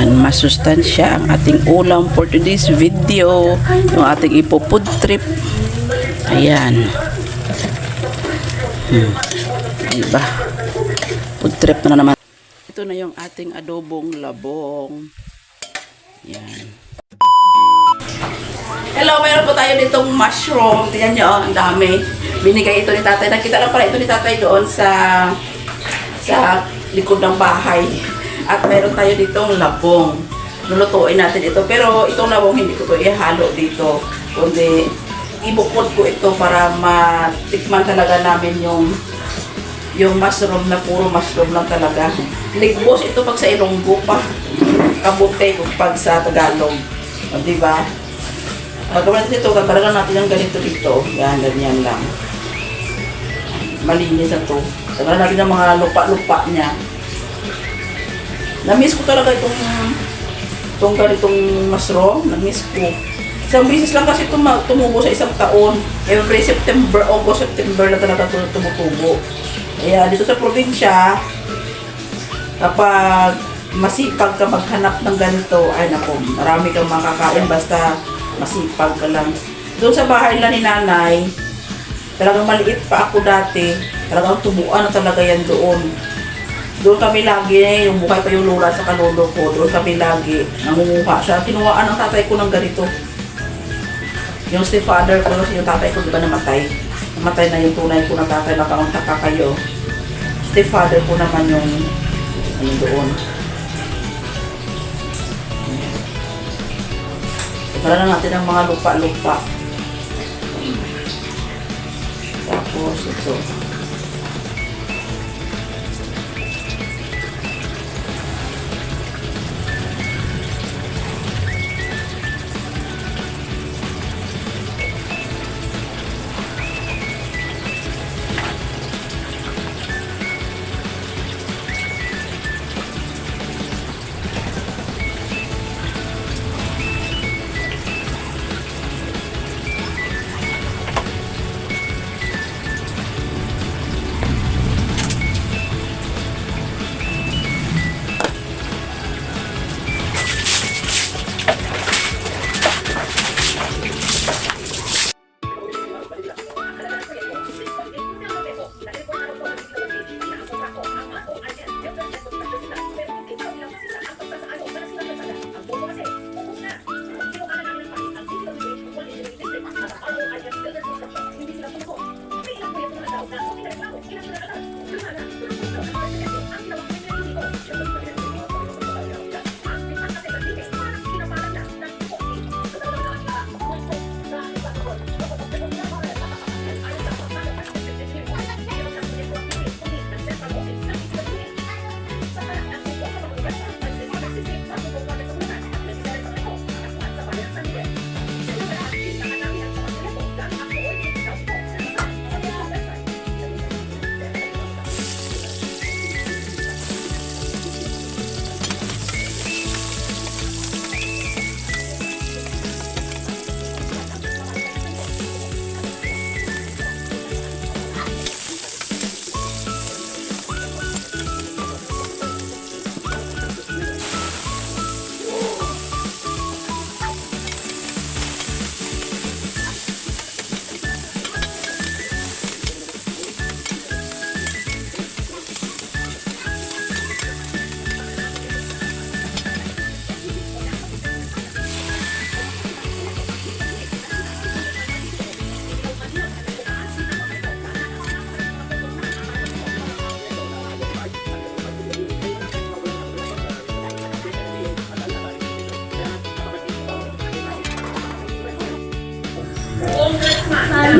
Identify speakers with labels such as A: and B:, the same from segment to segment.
A: Yan, masustansya ang ating ulam for today's video. Yung ating ipo-food trip. Ayan. Hmm. Diba? Food trip na naman. Ito na yung ating adobong labong. Yan. Hello, meron po tayo ditong mushroom. Tingnan nyo, oh, ang dami. Binigay ito ni tatay. Nakita lang pala ito ni tatay doon sa sa likod ng bahay. At meron tayo ditong labong. Lulutuin natin ito. Pero itong labong hindi ko to ihalo dito. Kundi ibukod ko ito para matikman talaga namin yung yung mushroom na puro mushroom lang talaga. Ligbos ito pag sa Ilonggo pa. Kabute kung pag sa Tagalog. O, di ba? Pagkaman natin ito, kakalagan natin ang ganito dito. Yan, ganyan lang. Malinis na to. Tagalan natin ang mga lupa-lupa niya. Na-miss ko talaga itong itong ganitong mushroom. Na-miss ko. Isang beses lang kasi tum tumubo sa isang taon. Every September, August, September na talaga tumutubo. Kaya dito sa probinsya, kapag masipag ka maghanap ng ganito, ay nako, marami kang makakain basta masipag ka lang. Doon sa bahay lang ni nanay, talagang maliit pa ako dati, talagang tubuan na talaga yan doon. Doon kami lagi, yung buhay pa yung lula sa kalolo ko, doon kami lagi, nangunguha siya. Kinuhaan ng tatay ko ng ganito. Yung stepfather ko, yung tatay ko, di ba namatay? Namatay na yung tunay ko na tatay, nakaunta kayo. Stepfather ko naman yung ano doon. Para na natin ang mga lupa-lupa. Tapos ito.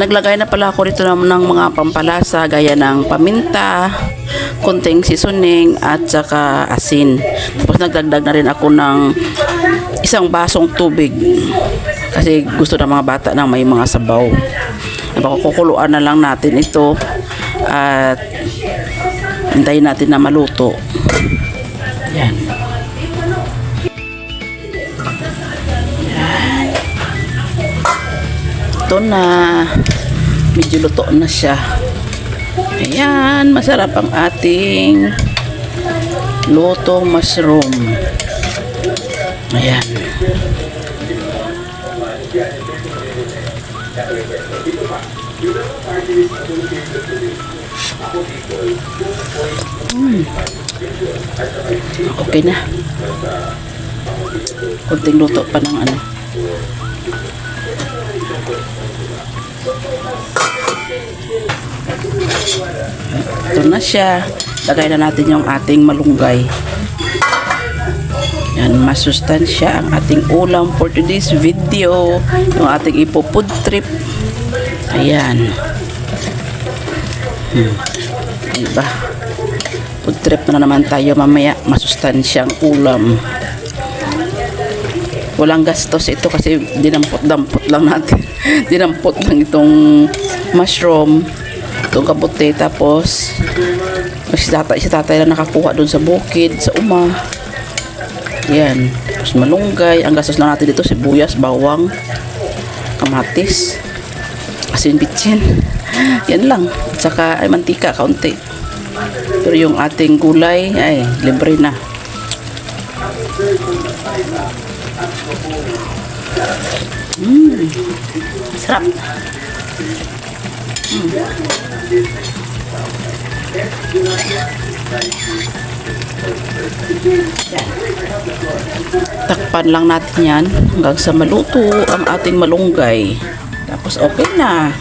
A: Naglagay na pala ako rito ng, ng mga pampalasa gaya ng paminta, konting seasoning at saka asin. Tapos nagdagdag na rin ako ng isang basong tubig kasi gusto ng mga bata ng may mga sabaw. Kukuluan na lang natin ito at hintayin natin na maluto. Yan. Ito na. Medyo luto na siya. Ayan, masarap ang ating lutong mushroom. Ayan. Mm. Okay na. Kunting luto pa ng ano. Ito na siya. Lagay na natin yung ating malunggay. Yan, masustansya ang ating ulam for today's video. Yung ating ipo-food trip. Ayan. Hmm. Diba? Food trip na naman tayo mamaya. Masustansyang ulam. Walang gastos ito kasi dinampot-dampot lang natin. dinampot lang itong mushroom. Itong kabuti. Tapos, si tatay, si tatay lang nakakuha doon sa bukid, sa uma. Yan. Tapos malunggay. Ang gastos lang natin dito, sibuyas, bawang, kamatis, asin bitsin. Yan lang. At saka ay mantika, kaunti. Pero yung ating gulay, ay libre na. Mmm. Sarap. Takpan lang natin yan hanggang sa maluto ang ating malunggay. Tapos okay na.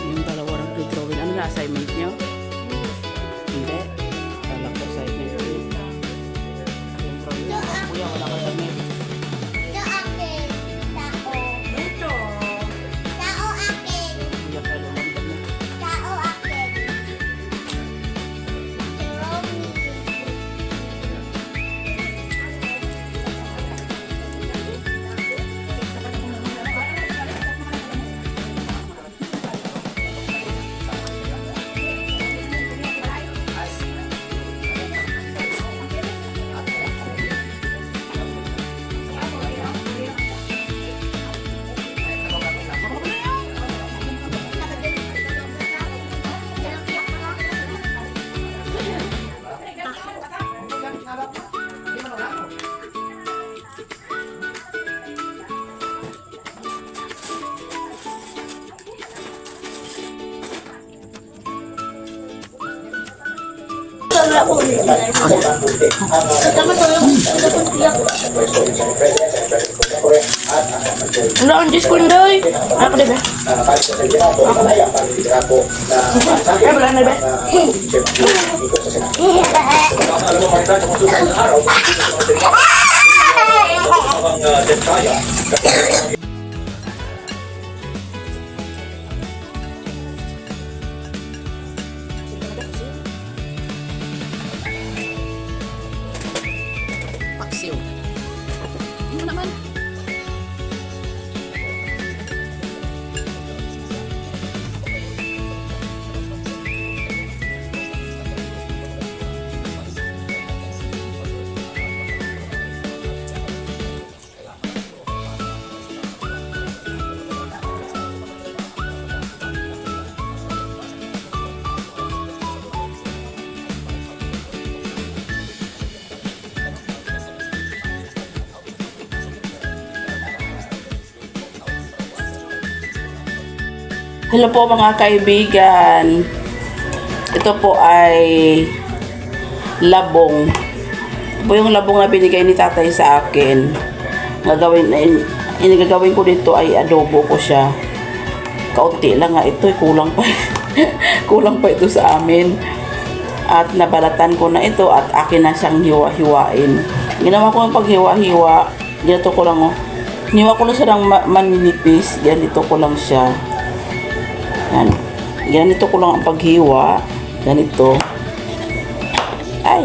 A: Yung dalawa nag-drawing. Ano na assignment nyo? Wala
B: ang Diyos ko ndoy. Ako diba? Ay, wala na ba?
A: Paksiw. Hello po mga kaibigan. Ito po ay labong. Ito po yung labong na binigay ni tatay sa akin. Gagawin, in, inigagawin ko dito ay adobo ko siya. Kaunti lang nga ito, eh, kulang pa. kulang pa ito sa amin. At nabalatan ko na ito at akin na siyang hiwa-hiwain. Ginawa ko ang paghiwa-hiwa. Ganito ko lang oh. Hiniwa ko lang siya ng ma- maninipis. Ganito ko lang siya. Yan. Ganito ko lang ang paghiwa. Ganito. Ay.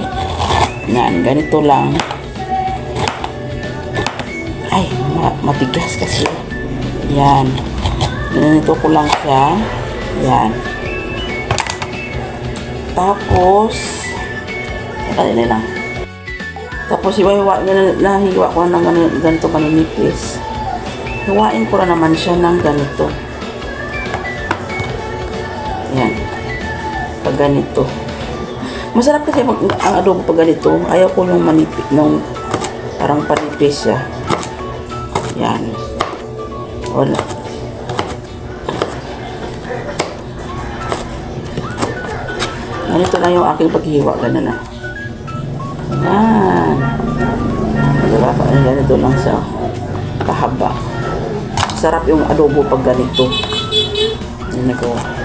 A: Yan. Ganito lang. Ay. Ma- matigas kasi. Yan. Ganito ko lang siya. Yan. Tapos. Kaya lang. Tapos hiwa-hiwa, na- nahiwa ko na ng ganito, ganito maninipis. Hiwain ko na naman siya ng ganito. Yan. Pag ganito. Masarap kasi mag, ang adobo pag ganito. Ayaw ko yung manipis, nung parang panipis siya. Yan. Wala. Ganito na yung aking paghihiwa. Ganun na. Yan. Diba? Ganito lang sa kahaba. Sarap yung adobo pag ganito. Yan ko.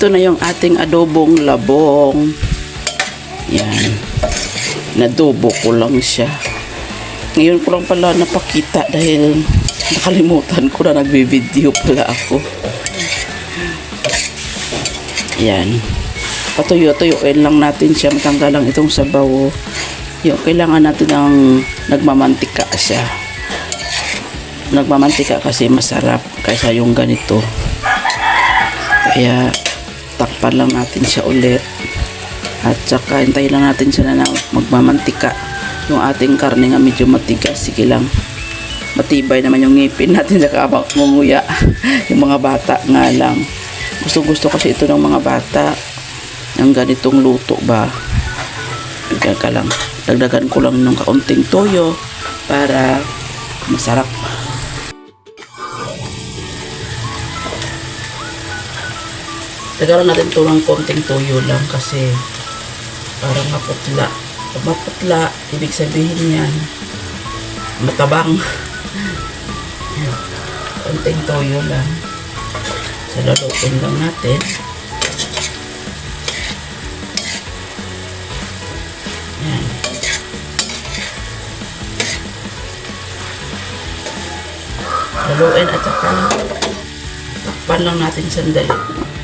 A: Ito na yung ating adobong labong. Yan. Nadobo ko lang siya. Ngayon ko lang pala napakita dahil nakalimutan ko na nagbi-video pala ako. Yan. Patuyo-tuyuin lang natin siya. Matanggal lang itong sabaw. Yung kailangan natin ng nagmamantika siya. Nagmamantika kasi masarap kaysa yung ganito. Kaya takpan lang natin siya ulit. At saka hintayin lang natin siya na magmamantika. Yung ating karne nga medyo matigas. Sige lang. Matibay naman yung ngipin natin sa kabang munguya. yung mga bata nga lang. Gusto gusto kasi ito ng mga bata. Ang ganitong luto ba. Ka lang. Dagdagan ko lang ng kaunting toyo para masarap. Tagalan natin ito ng konting toyo lang kasi parang maputla. Pag maputla, ibig sabihin yan, matabang. Konting toyo lang. So, lalutin lang natin. Yan. Laluin at saka takpan lang natin sandali.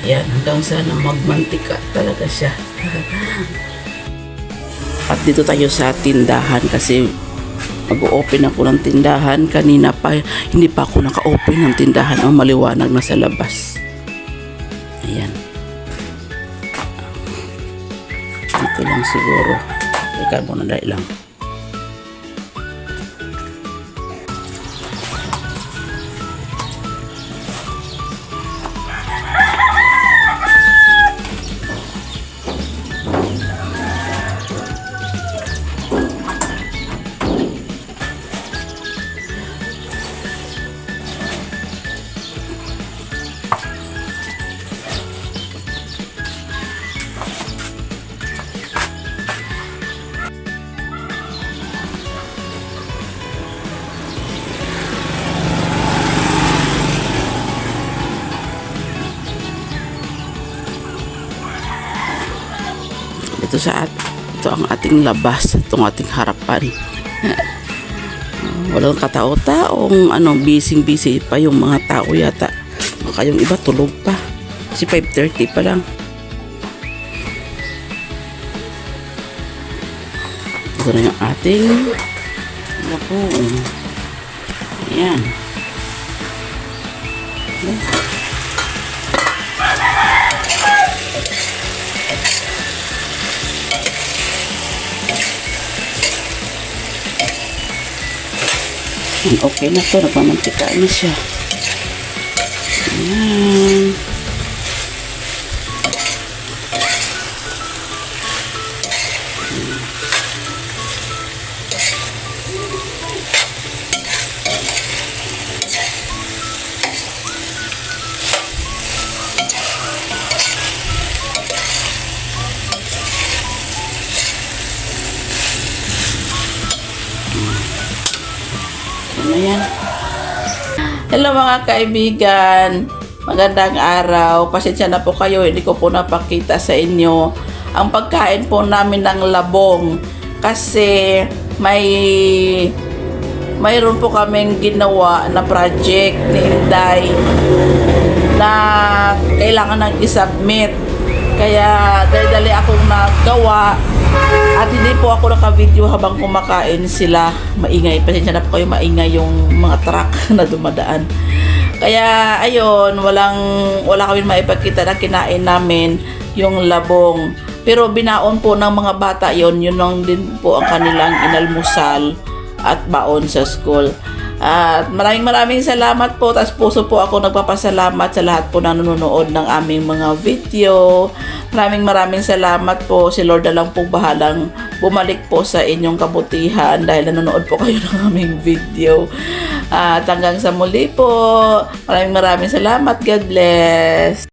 A: Yan, hanggang sana magmantika talaga siya. At dito tayo sa tindahan kasi mag-open ako ng tindahan. Kanina pa, hindi pa ako naka-open ng tindahan. Ang maliwanag na sa labas. Ayan. Dito lang siguro. Ikaw mo na dahil lang. Ito sa at ito ang ating labas itong ating harapan. Walang katao-taong ano busy busy pa yung mga tao yata. Baka yung iba tulog pa. Kasi 5.30 pa lang. Ito na yung ating naku ayan. Yan, okay na to. Nagmamantika na siya. Ayan. Mga kaibigan. Magandang araw. Pasensya na po kayo, hindi ko po napakita sa inyo ang pagkain po namin ng labong kasi may mayroon po kaming ginawa na project ni Inday na kailangan nang isubmit. Kaya dali-dali akong nagawa at hindi po ako naka-video habang kumakain sila. Maingay. Pasensya na po kayo maingay yung mga truck na dumadaan. Kaya ayun, walang wala kami maipakita na kinain namin yung labong. Pero binaon po ng mga bata yon yun lang din po ang kanilang inalmusal at baon sa school. At maraming maraming salamat po. Tapos puso po ako nagpapasalamat sa lahat po na nanonood ng aming mga video. Maraming maraming salamat po. Si Lord na lang po bahalang bumalik po sa inyong kabutihan dahil nanonood po kayo ng aming video. At hanggang sa muli po. Maraming maraming salamat. God bless.